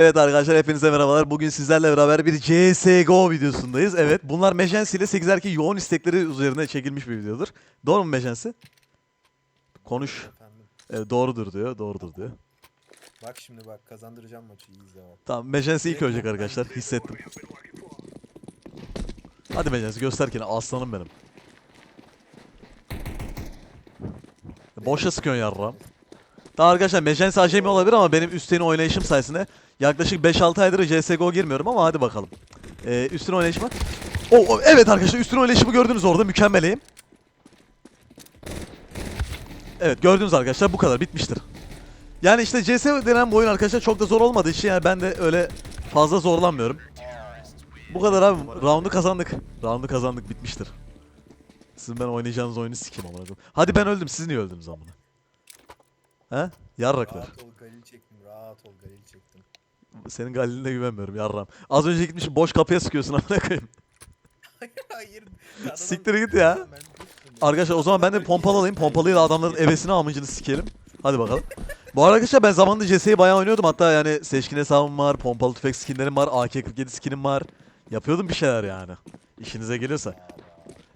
Evet arkadaşlar hepinize merhabalar. Bugün sizlerle beraber bir CSGO videosundayız. Evet bunlar Mejensi ile 8 erkeği yoğun istekleri üzerine çekilmiş bir videodur. Doğru mu Mejensi? Konuş. Evet, doğrudur diyor. Doğrudur diyor. Bak şimdi bak kazandıracağım maçı iyi izle bak. Tamam Mejensi ilk ölecek arkadaşlar. Hissettim. Hadi Mejensi göster kendini. Aslanım benim. Boşa sıkıyorsun yarram. Daha arkadaşlar Mejensi acemi olabilir ama benim üstüne oynayışım sayesinde yaklaşık 5-6 aydır CSGO girmiyorum ama hadi bakalım. Ee, üstüne oynayışım var. Oo, oo, evet arkadaşlar üstüne oynayışımı gördünüz orada mükemmeleyim. Evet gördünüz arkadaşlar bu kadar bitmiştir. Yani işte CS denen bu oyun arkadaşlar çok da zor olmadığı için yani ben de öyle fazla zorlanmıyorum. Bu kadar abi. Round'u kazandık. Round'u kazandık bitmiştir. Sizin ben oynayacağınız oyunu sikeyim amına. Hadi ben öldüm. Siz niye öldünüz amına? He? Yarraklar. Rahat ol Galil çektim rahat ol Galil çektim. Senin Galil'ine güvenmiyorum yarram. Az önce gitmişim boş kapıya sıkıyorsun amına koyayım. Hayır. Siktir git ya. Arkadaşlar o zaman ben de pompalı alayım. Pompalıyla adamların evesini amıcını sikelim. Hadi bakalım. Bu arada arkadaşlar ben zamanında CS'yi bayağı oynuyordum. Hatta yani seçkin hesabım var, pompalı tüfek skinlerim var, AK-47 skinim var. Yapıyordum bir şeyler yani. İşinize geliyorsa.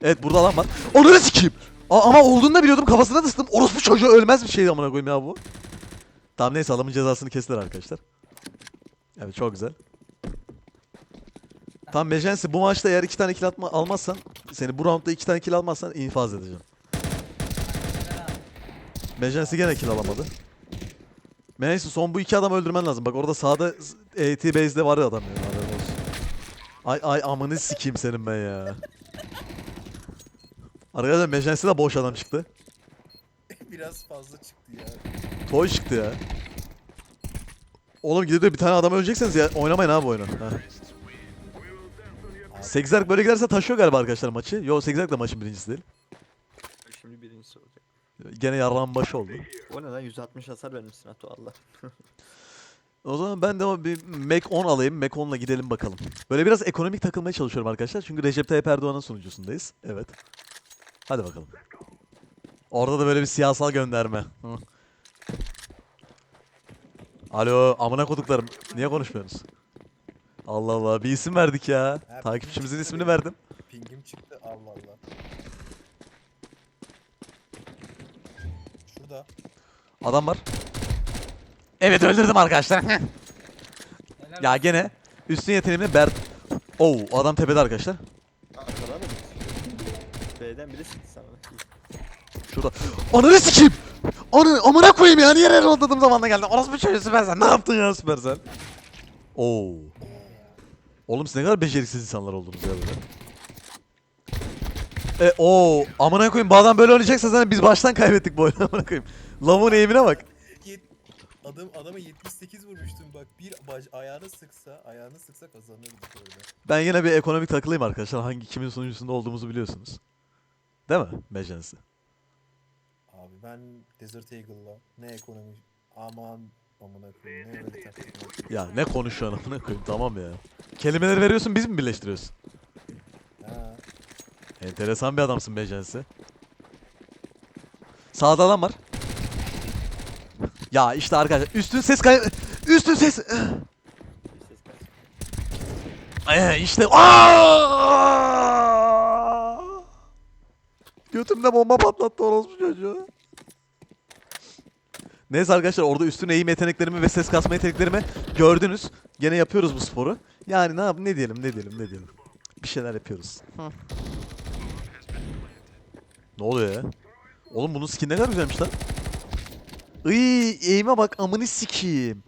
Evet burada adam var. Onu sikeyim. A- ama olduğunu da biliyordum kafasına tıstım. Orospu çocuğu ölmez bir şeydi amına koyayım ya bu. Tamam neyse adamın cezasını kestiler arkadaşlar. Evet çok güzel. Tamam Mejensi bu maçta eğer iki tane kill atma, almazsan seni bu roundda iki tane kill almazsan infaz edeceğim. Mejensi gene kill alamadı. Neyse son bu iki adam öldürmen lazım. Bak orada sağda AT base'de var ya adam ya. haberin olsun. Ay ay amını sikeyim senin ben ya. Arkadaşlar Mejensi de boş adam çıktı. Biraz fazla çıktı ya. Toy çıktı ya. Oğlum gidip de bir tane adam ölecekseniz ya oynamayın abi bu oyunu. Ha. Sexerk böyle giderse taşıyor galiba arkadaşlar maçı. Yo Sexerk de maçın birincisi değil. Şimdi birincisi olacak. Gene yarrağın başı oldu. O ne lan 160 hasar vermişsin Ato Allah. O zaman ben de bir Mac 10 alayım. Mac 10'la gidelim bakalım. Böyle biraz ekonomik takılmaya çalışıyorum arkadaşlar. Çünkü Recep Tayyip Erdoğan'ın sunucusundayız. Evet. Hadi bakalım. Orada da böyle bir siyasal gönderme. Hı. Alo amına koduklarım. Niye konuşmuyorsunuz? Allah Allah bir isim verdik ya. Ha, Takipçimizin ismini çıktı. verdim. Pingim çıktı Allah Allah. Şurada. Adam var. Evet öldürdüm arkadaşlar. ya gene üstün yeteneğimle Ber... Oo adam tepede arkadaşlar. Arkadan mı? B'den biri sıktı sana. Şurada. Ananı sikeyim. Ananı amına koyayım ya. Niye rol atladığım zamanla geldin. Orası bir çocuğu Süpersel. Ne yaptın ya Süpersel? Oo. Oğlum siz ne kadar beceriksiz insanlar oldunuz ya böyle. E o amına koyayım adam böyle oynayacaksa zaten biz baştan kaybettik bu oyunu amına koyayım. Lavuğun eğimine bak. Yet Adam adama 78 vurmuştum bak. Bir bac ayağını sıksa, ayağını sıksa kazanırdık orada. Ben yine bir ekonomik takılayım arkadaşlar. Hangi kimin sunucusunda olduğumuzu biliyorsunuz. Değil mi? Mejensi. Ben Desert Eagle'la ne ekonomi aman amına koyayım ne öyle taktik var. Ya ne konuşuyorsun amına koyayım tamam ya. Kelimeleri veriyorsun biz mi birleştiriyoruz? Ha. Enteresan bir adamsın Mejensi. Sağda adam var. Ya işte arkadaşlar üstün ses kay... Üstün ses... Ee, işte... Aaaaaa! Götümde bomba patlattı orospu çocuğu. Neyse arkadaşlar orada üstün eğim yeteneklerimi ve ses kasma yeteneklerimi gördünüz. Gene yapıyoruz bu sporu. Yani ne yap ne diyelim ne diyelim ne diyelim. Bir şeyler yapıyoruz. Ne oluyor ya? Oğlum bunun skin ne kadar güzelmiş lan. Iy, eğime bak amını lan.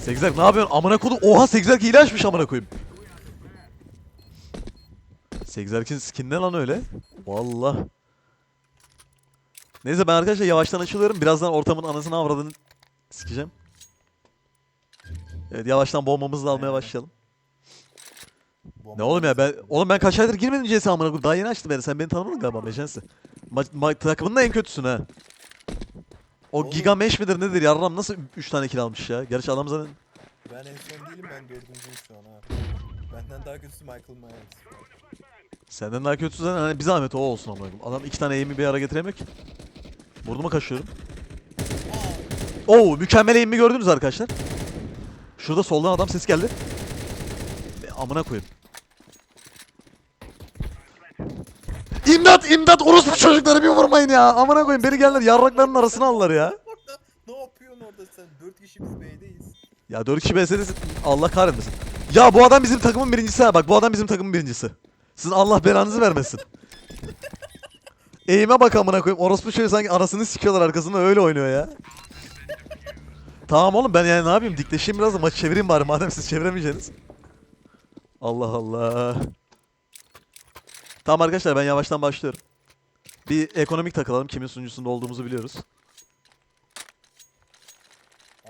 Segzerk ne yapıyorsun? Amına kodu. Oha Segzerk hile açmış amına koyayım. Segzerk'in skin ne lan öyle? Vallahi. Neyse ben arkadaşlar yavaştan açılıyorum. Birazdan ortamın anasını avradını sikeceğim. Evet yavaştan bombamızı da almaya başlayalım. Bomba Ne oğlum ya ben oğlum ben kaç aydır girmedim CS amına koyayım. Daha yeni açtım beni. Sen beni tanımadın galiba Mejensi. Ma ma takımın da en kötüsün ha. O Oğlum. Giga Mesh midir nedir yarram nasıl 3 tane kill almış ya? Gerçi adam zaten Ben en son değilim ben dördüncüyüm şu an ha. Benden daha kötüsü Michael Myers. Senden daha kötüsü zaten hani bir zahmet o olsun koyayım. Adam iki tane aim'i bir ara getiremiyor ki. Burnuma kaşıyorum. Oo mükemmel eğimi gördünüz arkadaşlar. Şurada soldan adam ses geldi. E, amına koyayım. İmdat imdat orospu çocukları bir vurmayın ya. Amına koyayım beni geldiler yarrakların arasına aldılar ya. Ne yapıyorsun orada sen? 4 kişi biz B'deyiz. Ya 4 kişi BS'de Allah kahretmesin. Ya bu adam bizim takımın birincisi ha bak bu adam bizim takımın birincisi. Sizin Allah belanızı vermesin. Eğime bak amına koyayım. Orospu çocuğu sanki anasını sikiyorlar arkasında öyle oynuyor ya. Tamam oğlum ben yani ne yapayım dikleşeyim biraz da maçı çevireyim bari madem siz çeviremeyeceksiniz. Allah Allah. Tamam arkadaşlar ben yavaştan başlıyorum. Bir ekonomik takılalım kimin sunucusunda olduğumuzu biliyoruz.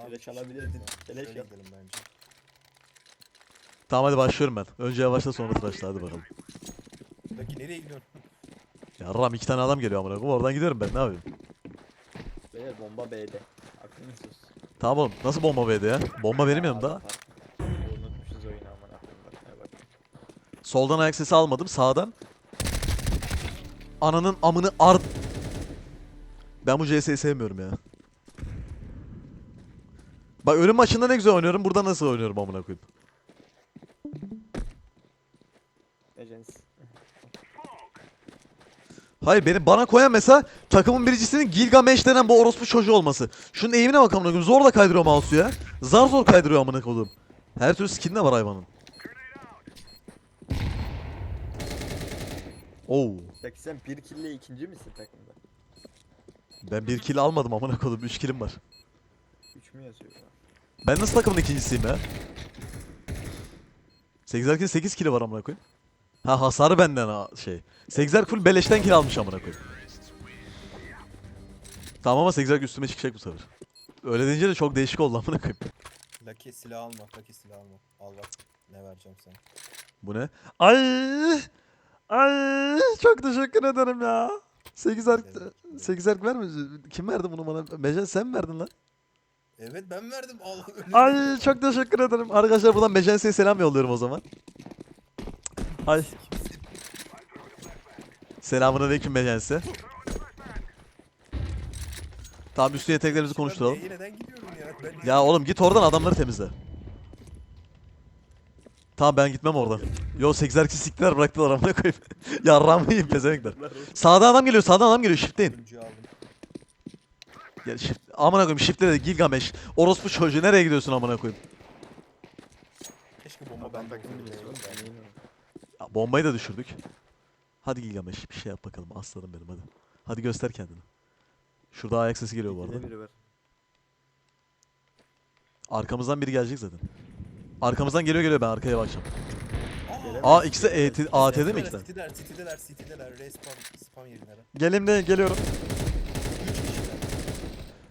Beleş alabilirdin. Beleş Şöyle yap. gidelim bence. Tamam hadi başlıyorum ben. Önce yavaşla sonra tıraşla hadi bakalım. Peki nereye gidiyorsun? Ya Ram iki tane adam geliyor amına koyayım. Oradan gidiyorum ben ne yapayım? Beyler bomba B'de. Aklınız olsun. Tamam oğlum. Nasıl bomba B'de ya? Bomba benim yanımda. Unutmuşuz oyunu ne bak. Soldan ayak sesi almadım. Sağdan. Ananın amını art. Ben bu CS'yi sevmiyorum ya. Bak ölüm maçında ne güzel oynuyorum. Burada nasıl oynuyorum amına koyayım. Hayır beni bana koyan mesela takımın birincisinin Gilgamesh denen bu orospu çocuğu olması. Şunun eğimine bak amına koyayım. Zorla kaydırıyor mouse'u ya. Zar zor kaydırıyor amına koyayım. Her türlü skin de var hayvanın. Oo. Peki sen bir kille ikinci misin takımda? Ben bir kill almadım amına koyayım. 3 killim var. Üç mü yazıyor ya? Ben nasıl takımın ikincisiyim ya? 8 kill 8 kili var amına koyayım. Ha hasarı benden ha şey. 8'er full beleşten kill almış amına koyayım. Tamam ama 8'er üstüme çıkacak bu sefer. Öyle deyince de çok değişik oldu amına koyayım. Lucky silah alma. Lucky silah alma. Al bak. Ne vereceğim sana. Bu ne? Ay! Ay! Çok teşekkür ederim ya. 8'er 8'er verme. Kim verdi bunu bana? Mecan sen mi verdin lan? Evet ben verdim. Al. Ay çok teşekkür ederim. Arkadaşlar buradan Mecense'ye selam yolluyorum o zaman. Ay. Selamun aleyküm Mecense. Tamam üstü yeteneklerimizi konuşturalım. Ben gidiyorum ya? Ben Ya oğlum git oradan adamları temizle. Tamam ben gitmem oradan. Yo 8'er ki siktiler bıraktılar amına koyayım. Yarram yiyeyim pezemekler. Sağdan adam geliyor sağdan adam geliyor shift'teyin. Oyuncuyu aldım. Ya shift, amına koyayım shift'te de Gilgamesh. Orospu çocuğu nereye gidiyorsun amına koyayım? Keşke bomba Ben olsaydı. birisi oğlum. eminim. Ya, bombayı da düşürdük. Hadi Gilgamesh bir şey yap bakalım aslanım benim hadi. Hadi göster kendini. Şurada ayak sesi geliyor bu arada. Biri. Arkamızdan biri gelecek zaten. Arkamızdan geliyor geliyor ben arkaya bakacağım. Aa ikisi de ET, AT'de mi ikisi? de? City'deler, City'deler, City'deler. Respawn, spam yerine. Gelim de geliyorum. 3 kişiler.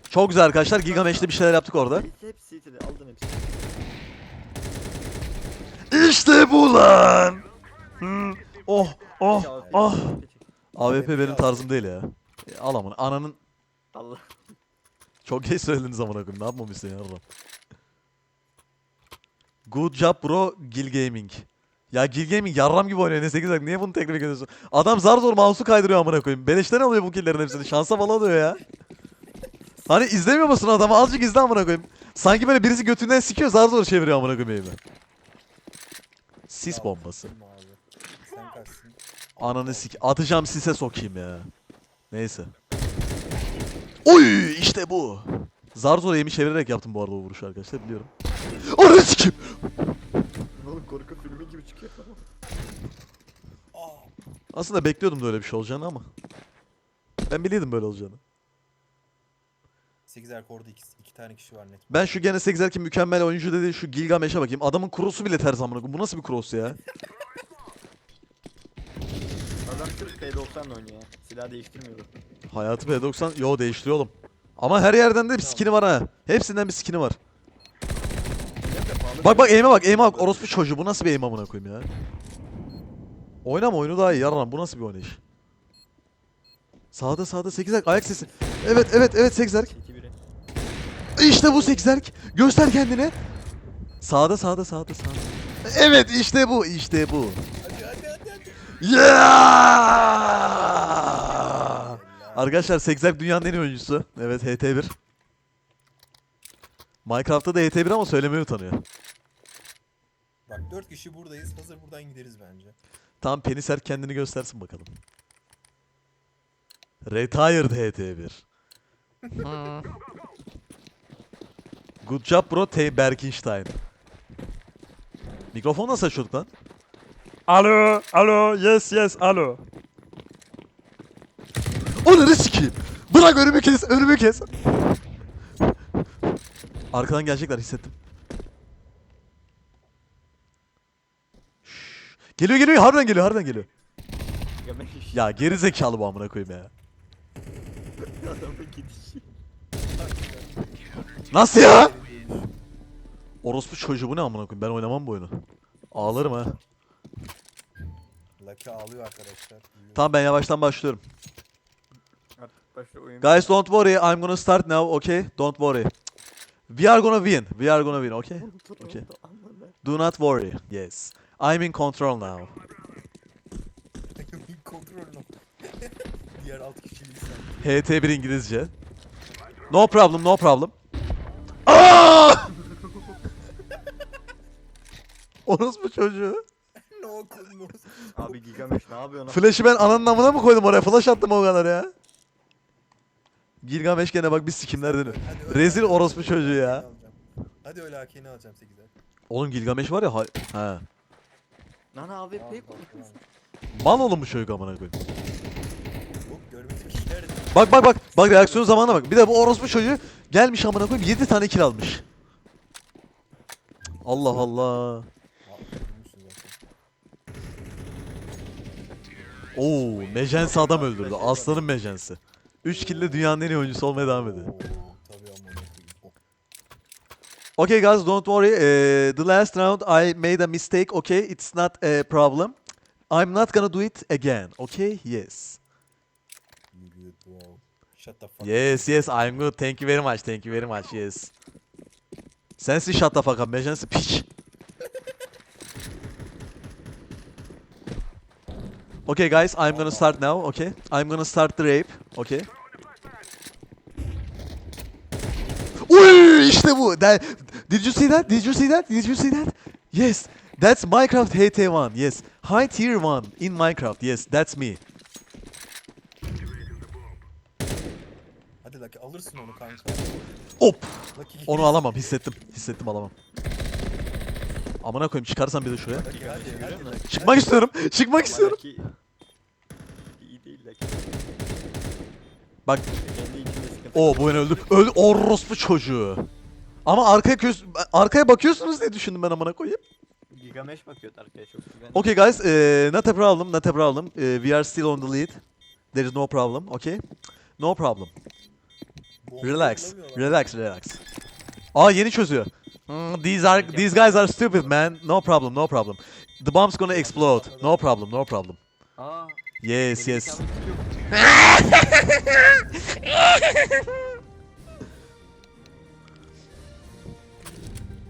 Çok güzel arkadaşlar Gilgamesh'te bir şeyler yaptık orada. Hepsi hepsi City'de aldın hepsini. İşte bu lan. Hmm. Oh oh oh. çek. AWP benim tarzım değil ya. E, Al amına. Ananın Allah. çok geç söylediniz amına koyayım. Ne yapmamışsın ya Allah. Good job bro Gil Gaming. Ya Gil Gaming yarram gibi oynuyor. Ne 8 dakika. Niye bunu tekrar ediyorsun? Adam zar zor mouse'u kaydırıyor amına koyayım. Beleşten alıyor bu killerin hepsini. Şansa falan alıyor ya. Hani izlemiyor musun adamı? Azıcık izle amına koyayım. Sanki böyle birisi götünden sikiyor zar zor çeviriyor amına koyayım. Sis bombası. kaçsın mı abi? Sen kaçsın. Ananı sik. Atacağım sise sokayım ya. Neyse. Oy işte bu. Zar zor eğimi çevirerek yaptım bu arada o vuruşu arkadaşlar biliyorum. Ananı sikeyim. Oğlum korku filmi gibi çıkıyor. Aa, Aslında bekliyordum da öyle bir şey olacağını ama. Ben biliyordum böyle olacağını. 8 er korda 2, 2 tane kişi var net. Ben şu gene 8 erken mükemmel oyuncu dediği şu Gilgamesh'e bakayım. Adamın cross'u bile ters amına koyayım. Bu nasıl bir cross ya? 90 ile oynuyor ya. Silah değiştirmiyor. Hayatı P90. Yo değiştiriyor oğlum. Ama her yerden de bir skini var ha. Hepsinden bir skini var. Bak bak eğime bak şey eğime bak. Orospu çocuğu bu nasıl bir eğim amına koyayım ya. Oynama oyunu daha iyi yaralan. Bu nasıl bir oynayış? Sağda sağda 8 erk ayak sesi. Evet evet evet 8 erk. İşte bu 8 erk. Göster kendine. Sağda sağda sağda sağda. Evet işte bu işte bu. Hadi hadi hadi. hadi. Yeah! Arkadaşlar Sekzerk dünyanın en iyi oyuncusu. Evet HT1. Minecraft'ta da HT1 ama söylemeye utanıyor. Bak 4 kişi buradayız. Hazır buradan gideriz bence. Tam Peniser kendini göstersin bakalım. Retired HT1. Good job bro T. Berkinstein. Mikrofon nasıl açıyorduk lan? Alo, alo, yes, yes, alo. Onları sikeyim. Bırak önümü kes, önümü kes. Arkadan gelecekler hissettim. Geliyor geliyor harbiden geliyor harbiden geliyor. Ya geri zekalı bu amına koyayım ya. Nasıl ya? Orospu çocuğu bu ne amına koyayım ben oynamam bu oyunu. Ağlarım ha. Lucky ağlıyor arkadaşlar. Tamam ben yavaştan başlıyorum. Artık başta oyun. Guys don't worry I'm gonna start now okay? Don't worry. We are gonna win. We are gonna win okay? okay. Do not worry. Yes. I'm in control now. Kontrol no. Diğer 6 kişiliği sen. HT1 İngilizce. No problem, no problem. Aa! Orospu çocuğu. No, no. Abi Gigamesh ne yapıyorsun? Flash'ı ben ananın amına mı koydum oraya? Flash attım o kadar ya. Gilgamesh gene bak biz sikimlerden. Hadi öyle Rezil orospu çocuğu ya. Hadi öyle hakeni alacağım 8'er. Oğlum Gilgamesh var ya. ha- He. Lan tamam, tamam. Mal bu çocuk amına koyayım. Bak bak bak. Bak reaksiyon zamanına bak. Bir de bu orospu çocuğu gelmiş amına koyayım 7 tane kill almış. Allah Allah. Oo, Mejensi adam öldürdü. Aslanın Mejensi. 3 kill ile dünyanın en iyi oyuncusu olmaya devam ediyor. Tabii. Okay guys, don't worry. Uh, the last round I made a mistake. Okay, it's not a problem. I'm not gonna do it again. Okay? Yes. You good bro. Shut the fuck Yes, yes, I'm good. Thank you very much. Thank you very much. Yes. Sensin shut the fuck up. Mejensi piç. Okay guys, I'm gonna start now. Okay? I'm gonna start the rape. Okay? Uy işte bu. That, did you see that? Did you see that? Did you see that? Yes. That's Minecraft HT1. Yes. High tier 1 in Minecraft. Yes, that's me. Hadi Lucky alırsın onu kanka. Hop. Lucky Onu alamam. Hissettim. Hissettim alamam. Amına koyayım çıkarsan bir de şuraya. Lucky hadi hadi Lucky. Çıkmak istiyorum. Çıkmak istiyorum. Belki iyi değil de. Bak. O bu beni öldü. Öldü. Orospu çocuğu. Ama arkaya göz arkaya bakıyorsunuz diye düşündüm ben amına koyayım. Gigamesh bakıyordu arkaya çok güzel. Okay guys, uh, not a problem, not a problem. Uh, we are still on the lead. There is no problem, okay? No problem. Relax, relax, relax. Aa yeni çözüyor. Hmm, these are these guys are stupid man. No problem, no problem. The bomb's gonna explode. No problem, no problem. Aa. Yes, yes.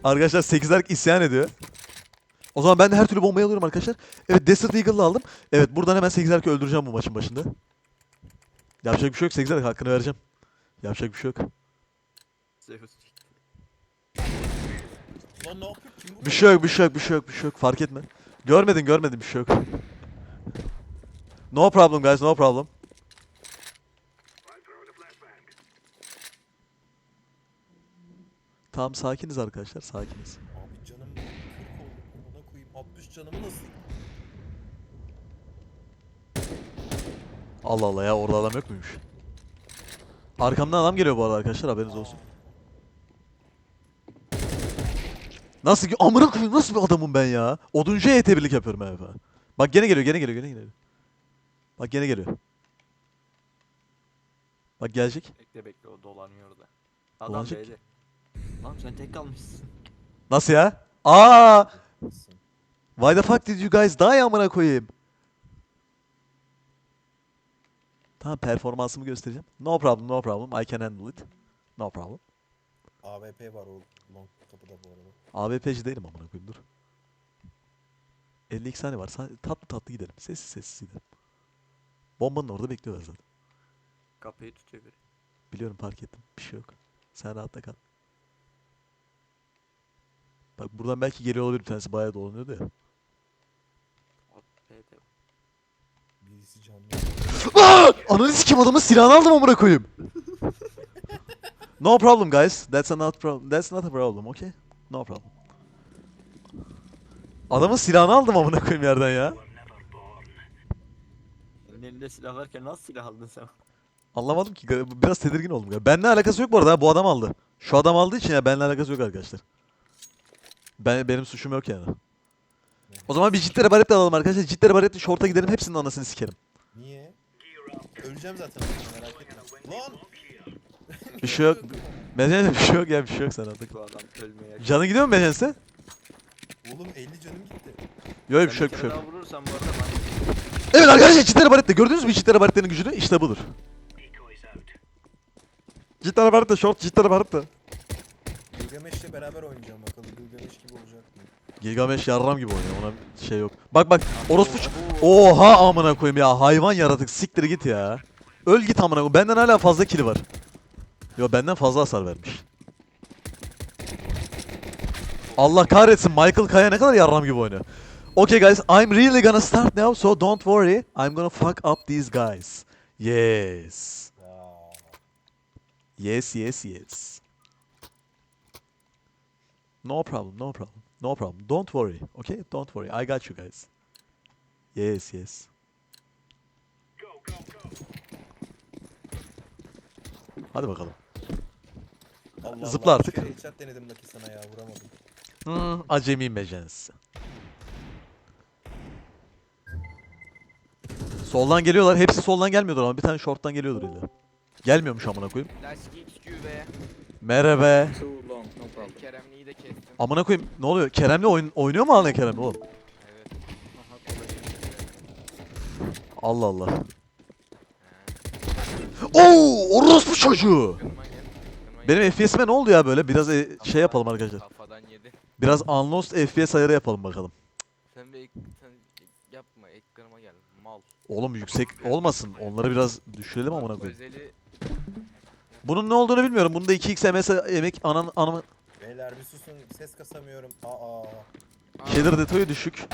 Arkadaşlar 8'ler isyan ediyor. O zaman ben de her türlü bombayı alıyorum arkadaşlar. Evet Desert Eagle'la aldım. Evet buradan hemen 8'ler öldüreceğim bu maçın başında. Yapacak bir şey yok 8'ler hakkını vereceğim. Yapacak bir şey yok. Bir şey yok, bir şey yok, bir şey yok, bir şey yok. Fark etme. Görmedin, görmedin bir şey yok. No problem guys, no problem. Tamam sakiniz arkadaşlar, sakiniz. Abi canım 40 oldu. Ona koyayım. 60 canımı nasıl? Allah Allah ya orada adam yok muymuş? Arkamdan adam geliyor bu arada arkadaşlar haberiniz olsun. Nasıl ki amına koyayım nasıl bir adamım ben ya? Oduncu EYT birlik yapıyorum efendim. Bak gene geliyor gene geliyor gene geliyor. Bak gene geliyor. Bak gelecek. Bekle bekle o dolanıyor orada. Adam Dolanacak B'de. Lan sen tek kalmışsın. Nasıl ya? Aa! Why the fuck did you guys die amına koyayım? Tamam performansımı göstereceğim. No problem no problem I can handle it. No problem. AWP var o long kapıda bu arada. AWP'ci değilim amına koyayım dur. 52 saniye var. Sa- tatlı tatlı gidelim. Sessiz sessiz gidelim. Bombanın orada bekliyorlar zaten. Kapıyı tutuyor biri. Biliyorum fark ettim. Bir şey yok. Sen rahatta kal. Bak buradan belki geliyor olabilir bir tanesi bayağı dolanıyordu ya. Birisi canlı. Ananı sikim adamın silahını aldım amına koyayım. no problem guys. That's a not problem. That's not a problem, okay? No problem. Adamın silahını aldım amına koyayım yerden ya. Elinde silah varken nasıl silah aldın sen? Anlamadım ki. Biraz tedirgin oldum. ya. Benimle alakası yok bu arada. ha, Bu adam aldı. Şu adam aldığı için ya benimle alakası yok arkadaşlar. Ben benim suçum yok yani. O zaman bir ciddi baret de alalım arkadaşlar. Ciddi baretle şorta gidelim. Hepsinin anasını sikerim. Niye? Öleceğim zaten merak etme. Lan! Bir şey yok. Mecence bir şey yok ya bir şey yok sen artık. Bu adam ölmeye Canı gidiyor mu Mecense? Oğlum 50 canım gitti. Yok yok bir Sen şey yok bir bir şey kere daha vurursan bu arada ben Evet arkadaşlar ciddi baretle gördünüz mü ciddi baretlerin gücünü? İşte budur. Ciddi baretle short ciddi baretle. Gilgamesh'le beraber oynayacağım bakalım. Gilgamesh gibi olacak mı? Gilgamesh yarram gibi oynuyor ona şey yok. Bak bak orospu Oha amına koyayım ya hayvan yaratık siktir git ya. Öl git amına koyayım. Benden hala fazla kili var. Yo benden fazla hasar vermiş. Allah kahretsin Michael Kaya ne kadar yarram gibi oynuyor. Okay guys, I'm really gonna start now so don't worry. I'm gonna fuck up these guys. Yes. Yes, yes, yes. No problem, no problem, no problem. Don't worry, okay? Don't worry. I got you guys. Yes, yes. Hadi bakalım. Allah Zıpla Allah, artık. headshot denedim Lucky sana ya vuramadım. Hmm, acemi mecensi. Soldan geliyorlar. Hepsi soldan gelmiyordur ama bir tane short'tan geliyordur illa. Gelmiyormuş amına koyayım. Flash XQ ve Merhaba. Too long no problem. Keremli'yi de kestim. Amına koyayım. Ne oluyor? Kerem'le oyun oynuyor mu hala Kerem oğlum? Evet. Aha kolay. Allah Allah. Oo, orospu çocuğu. Kırma gel. Kırma Benim FPS'ime ne oldu ya böyle? Biraz e, şey yapalım arkadaşlar. Kafadan yedi. Biraz unlost FPS ayarı yapalım bakalım. Sen bir ek, sen yapma ek kırma gel. Mal. Oğlum yüksek olmasın. Onları biraz düşürelim amına koyayım. Özeli Bunun ne olduğunu bilmiyorum. Bunda 2x MS emek anan anamı Beyler bir susun ses kasamıyorum. Aa. Shader detayı düşük.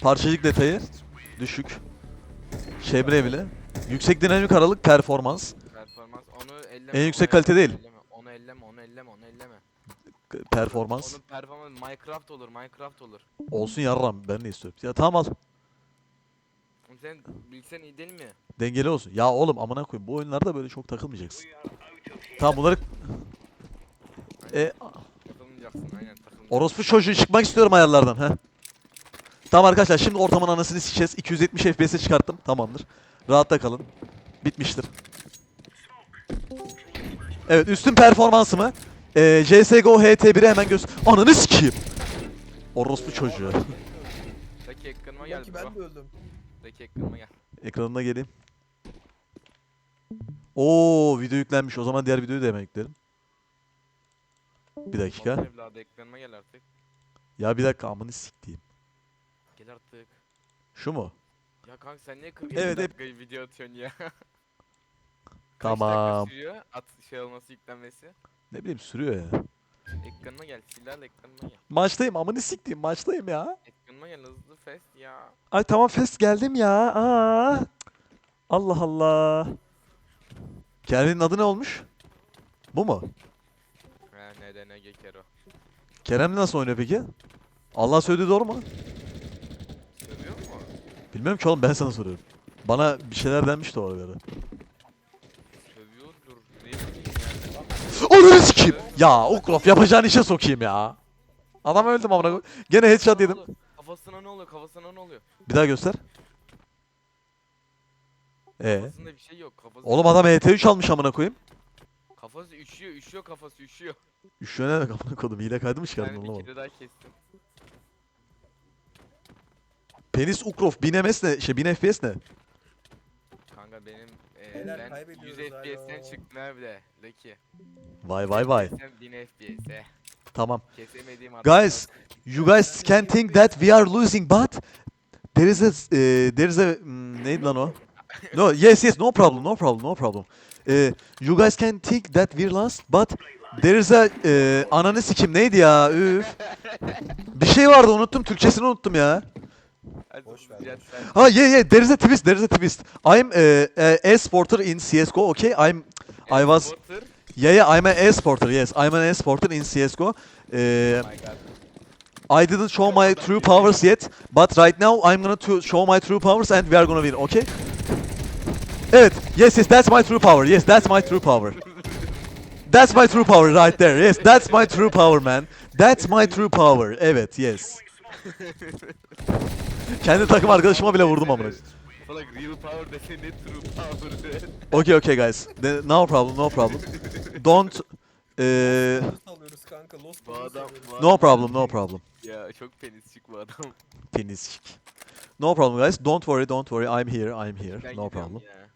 Parçacık detayı düşük. Şebre bile. Yüksek dinamik aralık performans. performans onu elleme. En onu yüksek kalite elleme, değil. elleme, Onu elleme, onu elleme, onu elleme. Performans. Onun performans Minecraft olur, Minecraft olur. Olsun yarram. Ben ne istiyorum? Ya tamam al. Oğlum Sen bilsen iyi değil mi? Dengeli olsun. Ya oğlum amına koyayım. Bu oyunlarda böyle çok takılmayacaksın. Tamam bunları e, Takılmayacaksın aynen takılmayacaksın. Orospu çocuğu çıkmak istiyorum ayarlardan. He. Tamam arkadaşlar şimdi ortamın anasını sikeceğiz. 270 FPS'e çıkarttım. Tamamdır. Rahatta kalın. Bitmiştir. Evet üstün performansımı e, CSGO HT1'e hemen göz... Ananı sikeyim. Orospu çocuğu. Daki ek kırma gel Belki bro. ben de öldüm. Daki ek kırma gel. Ekranına geleyim. Oo video yüklenmiş. O zaman diğer videoyu da hemen yüklerim. Bir dakika. Vallahi evladı ek kırma gel artık. Ya bir dakika amını siktiğim. Gel artık. Şu mu? Ya kanka sen niye 40 Evet, hep- dakika video atıyorsun ya? Kaç Tamam. dakika sürüyor at şey olması yüklenmesi? Ne bileyim sürüyor ya. Ekranıma gel silahla ekranıma gel. Maçtayım amını siktiğim maçtayım ya. Ekranıma gel hızlı fast ya. Ay tamam fest geldim ya. Aa. Allah Allah. Kerem'in adı ne olmuş? Bu mu? He nedene gekero. Kerem nasıl oynuyor peki? Allah söyledi doğru mu? Sövüyor mu? Bilmiyorum ki oğlum ben sana soruyorum. Bana bir şeyler denmişti o ara. Ne yani. Sikeyim. Ya Ukrop yapacağın işe sokayım ya. Adam öldüm amına. Gene headshot yedim. Kafasına ne oluyor kafasına ne oluyor? Bir daha göster. Ee. Kafasında bir şey yok. Kafası, Oğlum adam HT3 almış amına koyayım. Kafası üşüyor üşüyor kafası üşüyor. Üşüyor ne demek amına koydum. Hile kaydı mı çıkardın bir anlamadım. kere daha kestim. Penis Ukrop 1000 MS ne? Şey 1000 FPS ne? Kanka benim Beyler, ben 100 kaybediyoruz FPS'ten çıktım abi de. Lucky. Vay vay vay. Sen 1000 FPS'e. Tamam. Kesemediğim adam. Guys, you guys can think that we are losing but there is a uh, there is a hmm, neydi lan o? No, yes, yes, no problem, no problem, no problem. Uh, you guys can think that we're lost, but there is a uh, ananı sikim neydi ya? Üf. Bir şey vardı unuttum, Türkçesini unuttum ya. Boş ver, Ha yeah yeah there is a twist there is a twist. I'm uh, a e-sporter in CS:GO. Okay, I'm I was yeah yeah I'm an e-sporter. Yes, I'm an e-sporter in CS:GO. Uh, Oh my god. I didn't show my true powers yet, but right now I'm gonna to show my true powers and we are gonna win. Okay? Evet. Yes yes that's my true power. Yes that's my true power. That's my true power right there. Yes that's my true power man. That's my true power. Evet yes. Kendi takım arkadaşıma bile vurdum amına. Salak real power dese ne true power. Okay, okay, guys. The- no problem, no problem. Don't. Lost alıyoruz kanka. Lost Bu Boys'u adam- alıyoruz. bu no problem, no problem. ya çok penisçik bu adam. Penisçik. No problem, guys. Don't worry, don't worry. I'm here, I'm here. Ben No gidiyorum problem. ya.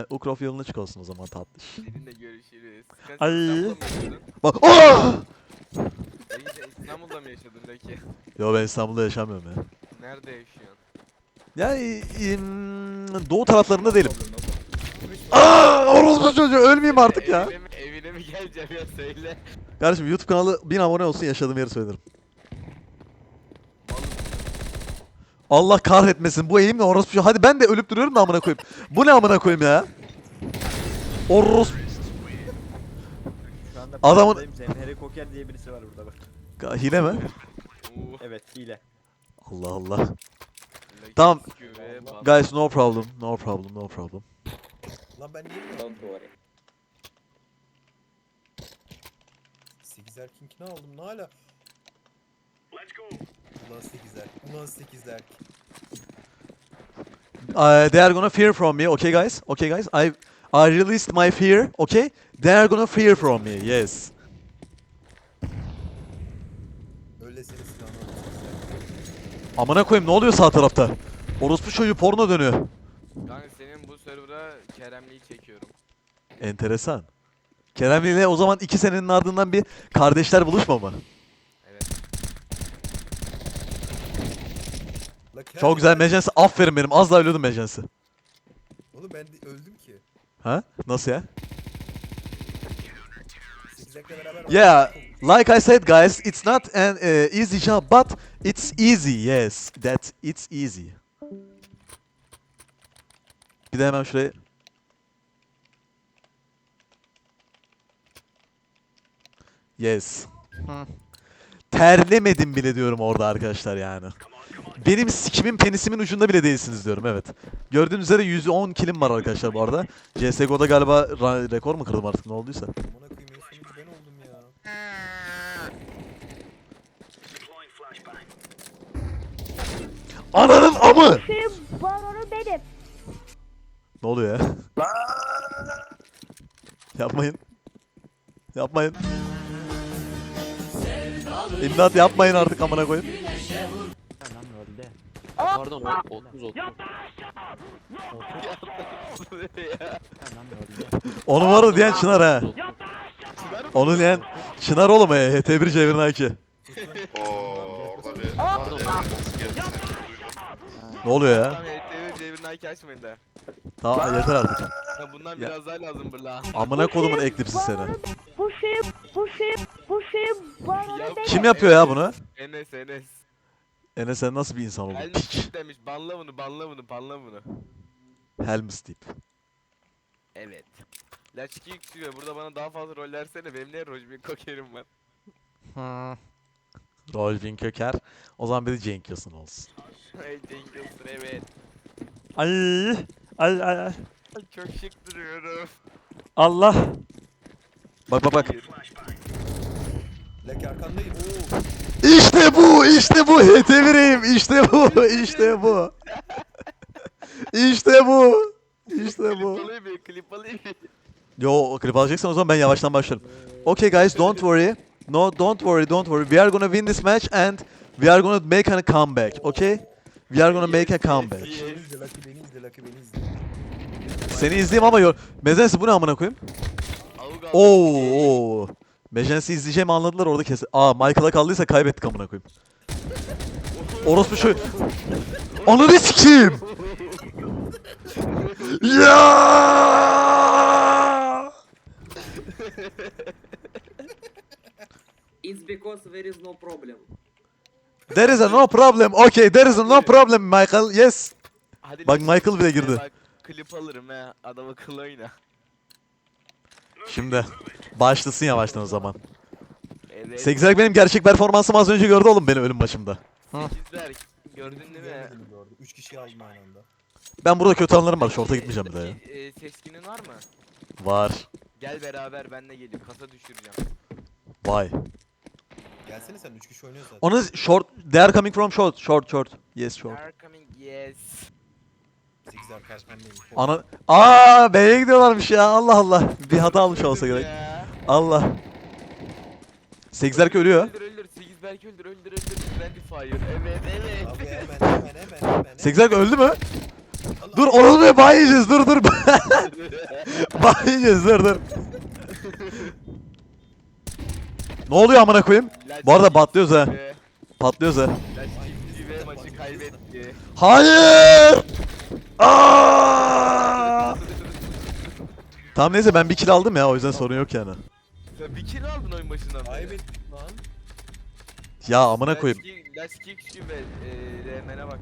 Uh, Ukrof yoluna çık olsun o zaman tatlış. Seninle görüşürüz. Sen Ay. İstanbul'da mı yaşadın? Bak. Oh! Ay, sen İstanbul'da mı yaşadın Lucky? Yo ben İstanbul'da yaşamıyorum ya. Nerede yaşıyorsun? Yani im, doğu taraflarında değilim. Aa, orospu çocuğu ölmeyeyim artık ya. Evine mi, evine mi geleceğim ya söyle. Kardeşim YouTube kanalı 1000 abone olsun yaşadığım yeri söylerim. Allah kahretmesin bu eğimle orospu çocuğu. Hadi ben de ölüp duruyorum da amına koyayım. Bu ne amına koyayım ya? Orospu. Şu anda Adamın-. Harry Coker diye birisi var burada bak. Hile mi? Evet hile. Allah Allah. Tamam. Guys no problem. No problem. No problem. Lan ben niye Don't worry. 8'er King ne aldım ne hala? Let's go. Ulan 8'er. Ulan 8'er. Uh, they are gonna fear from me. Okay guys? Okay guys? I I released my fear. Okay? They are gonna fear from me. Yes. Öylesine silahını aldım. Amına koyayım ne oluyor sağ tarafta? Orospu çocuğu porno dönüyor. Kanka senin bu server'a Keremli'yi çekiyorum. Enteresan. Kerem ile o zaman iki senenin ardından bir kardeşler buluşma mı? Evet. La Kerem, Çok güzel Mejensi. Aferin benim. Az daha ölüyordum Mejensi. Oğlum ben de öldüm ki. Ha? Nasıl ya? 8'er'le beraber Yeah, like I said guys, it's not an uh, easy job, but it's easy. Yes, that it's easy. Bir de hemen şuraya Yes. Terlemedim bile diyorum orada arkadaşlar yani. Benim sikimin penisimin ucunda bile değilsiniz diyorum evet. Gördüğünüz üzere 110 kilim var arkadaşlar bu arada. CSGO'da galiba rekor mu kırdım artık ne olduysa. Amına koyayım en sonuncu ben oldum ya. Ananın amı! Şu baronu benim. Ne oluyor ya? yapmayın. Yapmayın. İmdat yapmayın artık amına koyayım. Lan öldü. Pardon, o- 30 30. ya. Lan öldü. Onu var ya diyen Çınar ha. Onu diyen Çınar oğlum he. HT1 çevirin Aki. orada bir Pardon, Ne oluyor ya? Tamam devirini Nike açmayın da. Tamam yeter artık. Ya bundan Ya. biraz daha lazım bırla. Amına kodumun eklipsi seni. Bu şey, bu şey, bu şey Ya benim. Kim yapıyor ya bunu? Enes Enes. Enes sen nasıl bir insan oldun? Deep demiş. Banla bunu banla bunu banla bunu. Helms Deep. Evet. Laçiki yükseliyor. Burada bana daha fazla rol versene. Benim ne Rojbin Koker'im var. Rolvin Köker. O zaman bir de Cenk Yosun olsun. Yılsın evet. Ay, ay, ay, ay. Ay, Çok şık duruyorum. Allah. Bak bak bak. Laki arkandayım. Oo. İşte bu, işte bu. HT1'im. İşte bu, işte bu. İşte bu. İşte Klip bu. alayım mı? Klip alayım mı? Yo klip alacaksan o zaman ben yavaştan başlarım. Okay guys, don't worry. No, don't worry, don't worry. We are gonna win this match and we are gonna make a comeback. Okay? We are gonna make a comeback. Beni izle Laki beni izle Laki beni izle. Seni izleyeyim ama yo. Mezensi bu ne amına koyayım? Oo. oo. Mejensi izleyeceğimi anladılar orada kes. Aa Michael'a kaldıysa kaybettik amına koyayım. Orospu şu. Ananı sikeyim. Ya! It's because there is no problem. There is a no problem. Okay, there is a no problem Michael. Yes. Hadi Bak Michael bile girdi. Bak klip alırım he. Adam akıllı oyna. Şimdi başlasın yavaştan o zaman. Evet. Sekizerk benim gerçek performansımı az önce gördü oğlum beni ölüm başımda. Sekizler. Gördün değil mi? Gördüm. Üç kişi aynı anda. Ben burada kötü anlarım var. Şorta gitmeyeceğim bir daha ya. E, seskinin var mı? Var. Gel beraber benle gelip kasa düşüreceğim. Vay. Gelsene sen üç kişi oynuyor zaten. Onu short. They are coming from short. Short short. Yes short. Are coming yes. Sekizler karşımdayım. Ana... Aa B'ye gidiyorlarmış ya. Allah Allah. Bir hata almış olsa gerek. Allah. Sekizerk ölüyor. Öldür öldür. Sekiz belki öldür öldür öldür. Friendly fire. Evet evet. Abi hemen hemen hemen hemen. Sekizerk öldü mü? Allah- Dur onu bir bay yiyeceğiz. Dur dur. bay yiyeceğiz. Dur dur. Ne oluyor amına koyayım? Bu arada patlıyoruz ha. Patlıyoruz ha. Maçı kaybetti. Hayır! Aa! Tamam neyse ben bir kill aldım ya o yüzden sorun yok yani. Sen bir kill aldın oyun başından beri. Kaybettik lan. Ya amına koyayım. Latchkey küçüğü ve e, RM'ne bak.